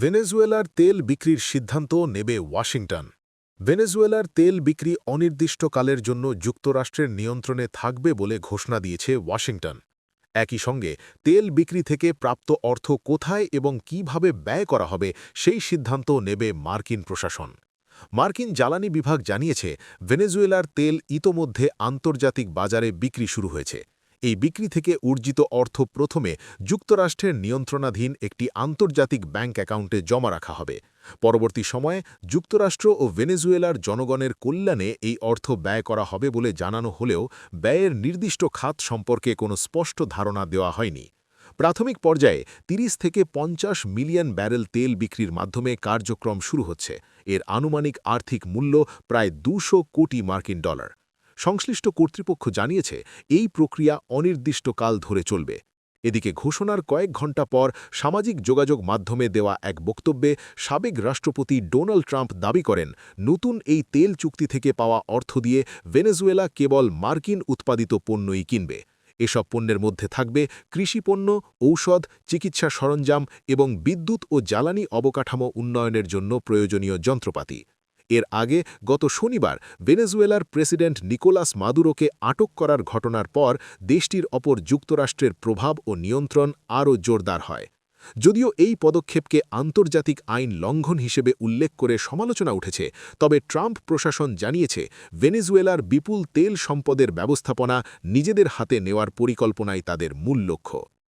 ভেনেজুয়েলার তেল বিক্রির সিদ্ধান্ত নেবে ওয়াশিংটন। ভেনেজুয়েলার তেল বিক্রি অনির্দিষ্টকালের জন্য যুক্তরাষ্ট্রের নিয়ন্ত্রণে থাকবে বলে ঘোষণা দিয়েছে ওয়াশিংটন। একই সঙ্গে, তেল বিক্রি থেকে প্রাপ্ত অর্থ কোথায় এবং কীভাবে ব্যয় করা হবে সেই সিদ্ধান্ত নেবে মার্কিন প্রশাসন। মার্কিন জ্বালানি বিভাগ জানিয়েছে, ভেনেজুয়েলার তেল ইতোমধ্যে আন্তর্জাতিক বাজারে বিক্রি শুরু হয়েছে। এই বিক্রি থেকে উর্জিত অর্থ প্রথমে যুক্তরাষ্ট্রের নিয়ন্ত্রণাধীন একটি আন্তর্জাতিক ব্যাংক অ্যাকাউন্টে জমা রাখা হবে। পরবর্তী সময়ে যুক্তরাষ্ট্র ও ভেনেজুয়েলার জনগণের কল্যাণে এই অর্থ ব্যয় করা হবে বলে জানানো হলেও ব্যয়ের নির্দিষ্ট খাত সম্পর্কে কোনো স্পষ্ট ধারণা দেওয়া হয়নি। প্রাথমিক পর্যায়ে ৩০ থেকে পঞ্চাশ মিলিয়ন ব্যারেল তেল বিক্রির মাধ্যমে কার্যক্রম শুরু হচ্ছে। এর আনুমানিক আর্থিক মূল্য প্রায় দুশো কোটি মার্কিন ডলার। সংশ্লিষ্ট কর্তৃপক্ষ জানিয়েছে, এই প্রক্রিয়া অনির্দিষ্টকাল ধরে চলবে। এদিকে ঘোষণার কয়েক ঘণ্টা পর সামাজিক যোগাযোগ মাধ্যমে দেওয়া এক বক্তব্যে সাবেক রাষ্ট্রপতি ডোনাল্ড ট্রাম্প দাবি করেন, নতুন এই তেল চুক্তি থেকে পাওয়া অর্থ দিয়ে ভেনেজুয়েলা কেবল মার্কিন উৎপাদিত পণ্যই কিনবে। এসব পণ্যের মধ্যে থাকবে কৃষিপণ্য ঔষধ, চিকিৎসা সরঞ্জাম এবং বিদ্যুৎ ও জ্বালানি অবকাঠামো উন্নয়নের জন্য প্রয়োজনীয় যন্ত্রপাতি। এর আগে গত শনিবার ভেনেজুয়েলার প্রেসিডেন্ট নিকোলাস মাদুরোকে আটক করার ঘটনার পর দেশটির অপর যুক্তরাষ্ট্রের প্রভাব ও নিয়ন্ত্রণ আরও জোরদার হয়। যদিও এই পদক্ষেপকে আন্তর্জাতিক আইন লঙ্ঘন হিসেবে উল্লেখ করে সমালোচনা উঠেছে, তবে ট্রাম্প প্রশাসন জানিয়েছে, ভেনেজুয়েলার বিপুল তেল সম্পদের ব্যবস্থাপনা নিজেদের হাতে নেওয়ার পরিকল্পনাই তাদের মূল লক্ষ্য।